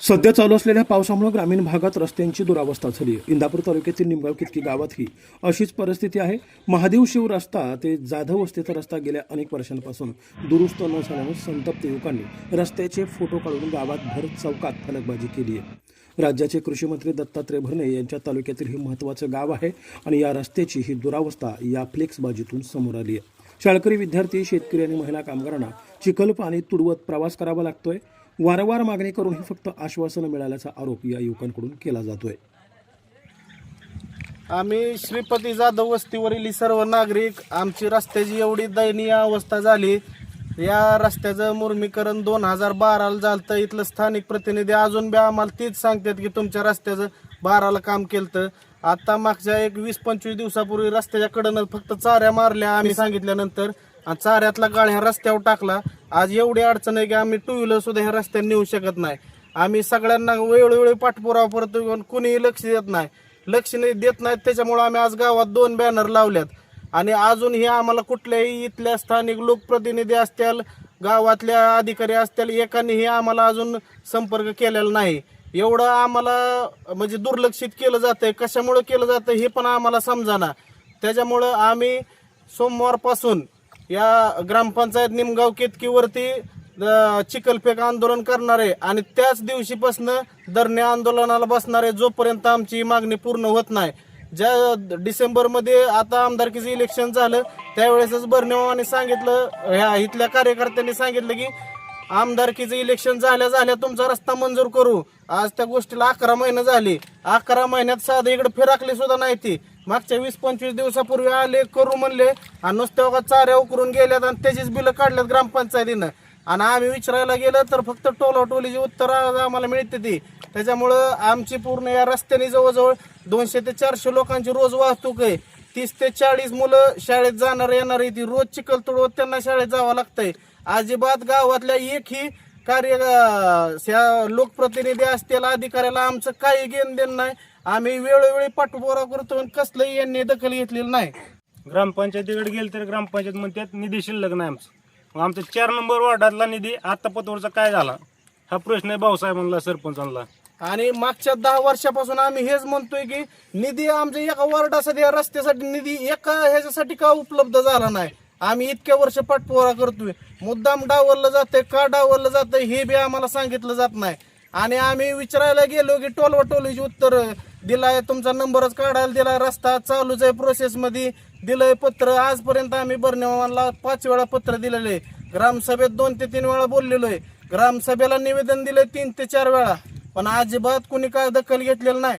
सध्या चालू असलेल्या पावसामुळे ग्रामीण भागात रस्त्यांची दुरावस्था झाली. आहे इंदापूर तालुक्यातील निमगाव कितकी गावातही अशीच परिस्थिती आहे. महादेव शिव रस्ता ते जाधव वस्तीचा रस्ता गेल्या अनेक वर्षांपासून दुरुस्त न झाल्यामुळे संतप्त युवकांनी रस्त्याचे फोटो काढून गावात भर चौकात फलकबाजी केली आहे. राज्याचे कृषीमंत्री दत्तात्रय भरणे यांच्या तालुक्यातील हे महत्त्वाचं गाव आहे आणि या रस्त्याची ही दुरावस्था या फ्लेक्सबाजीतून समोर आली आहे. शाळकरी विद्यार्थी शेतकरी आणि महिला कामगारांना चिखल पाणी तुडवत प्रवास करावा लागतोय. वारंवार मागणी करूनही फक्त आश्वासनं मिळाल्याचा आरोप या युवकांकडून केला जातोय. आम्ही श्रीपती जाधव वस्तीवरील सर्व नागरिक आमची रस्त्याची एवढी दयनीय अवस्था झाली या रस्त्याचं मुर्मीकरण दोन हजार बाराला झालं इथलं स्थानिक प्रतिनिधी अजून बी आम्हाला तीच सांगतात की तुमच्या रस्त्याचं बाराला काम केलं आता मागच्या एक वीस पंचवीस दिवसापूर्वी रस्त्याच्या कडनं फक्त चाऱ्या मारल्या आम्ही सांगितल्यानंतर. आणि चाऱ्यातला गाळ ह्या रस्त्यावर टाकला. आज एवढी अडचण आहे की आम्ही टू व्हीलर सुद्धा ह्या रस्त्याने नेऊ शकत नाही. आम्ही सगळ्यांना वेळोवेळी पाठपुरावा परत कोणीही कुणीही लक्ष देत नाही. लक्ष नाही देत नाहीत त्याच्यामुळे आम्ही आज गावात दोन बॅनर लावल्यात. आणि अजूनही आम्हाला कुठल्याही इथल्या स्थानिक लोकप्रतिनिधी असतील गावातल्या अधिकारी असतील एकानेही आम्हाला अजून संपर्क केलेला नाही. एवढं आम्हाला म्हणजे दुर्लक्षित केलं जातं कशामुळं केलं जातं हे पण आम्हाला समजाना. त्याच्यामुळं आम्ही सोमवारपासून या ग्रामपंचायत निमगाव केतकीवरती चिखलफेक आंदोलन करणार आहे आणि त्याच दिवशीपासून धरणे आंदोलनाला बसणार आहे जोपर्यंत आमची मागणी पूर्ण होत नाही. ज्या डिसेंबरमध्ये आता आमदारकीचं इलेक्शन झालं त्यावेळेसच बर्नेवाने सांगितलं ह्या इथल्या कार्यकर्त्यांनी सांगितलं की आमदारकीचं इलेक्शन झाल्या झाल्या तुमचा रस्ता मंजूर करू. आज त्या गोष्टीला अकरा महिने झाले. अकरा महिन्यात साधं इकडे फिराकली सुद्धा नाही ती. मागच्या वीस पंचवीस दिवसापूर्वी आले करू म्हणले आणि नुसत्या बघा चाऱ्या उकरून गेल्यात आणि त्याचीच बिलं काढल्यात ग्रामपंचायतीनं. आणि आम्ही विचारायला गेलं तर फक्त टोलाटोलीची उत्तर आम्हाला मिळते ती. त्याच्यामुळं आमची पूर्ण या रस्त्याने जवळजवळ दोनशे ते चारशे लोकांची रोज वाहतूक आहे. तीस ते चाळीस मुलं शाळेत जाणार येणार ती रोज चिखल तुडवत त्यांना शाळेत जावं लागतंय. अजिबात गावातल्या एकही कार्य ह्या लोकप्रतिनिधी असतील अधिकाऱ्याला आमचं काही घेणं देणं नाही. आम्ही वेळोवेळी पाठपुरा करतो आणि कसलंही यांनी दखल घेतलेली नाही. ग्रामपंचायतीकडे गेले तर ग्रामपंचायत म्हणतात निधी शिल्लक नाही आमचं. मग आमचा चार नंबर वॉर्डातला निधी आत्ता पतवरचा काय झाला? हा प्रश्न आहे भाऊसाहेबांना सरपंचांना. आणि मागच्या दहा वर्षापासून आम्ही हेच म्हणतोय की निधी आमच्या एका वार्डासाठी या रस्त्यासाठी निधी एका ह्याच्यासाठी का उपलब्ध झाला नाही? आम्ही इतक्या वर्ष पाठपुरा करतोय. मुद्दाम डावरलं जातंय. का डावरलं जातंय हे बी आम्हाला सांगितलं जात नाही. आणि आम्ही विचारायला गेलो की टोलवा टोलीची उत्तर दिलाय तुमचा नंबरच काढायला दिलाय रस्ता चालूच आहे प्रोसेसमध्ये दिलंय पत्र. आजपर्यंत आम्ही बर्नेवाला पाच वेळा पत्र दिलेलं. आहे ग्रामसभेत दोन ते तीन वेळा बोललेलो आहे. ग्रामसभेला निवेदन दिलंय तीन ते चार वेळा. पण अजिबात कोणी काय दखल घेतलेलं नाही.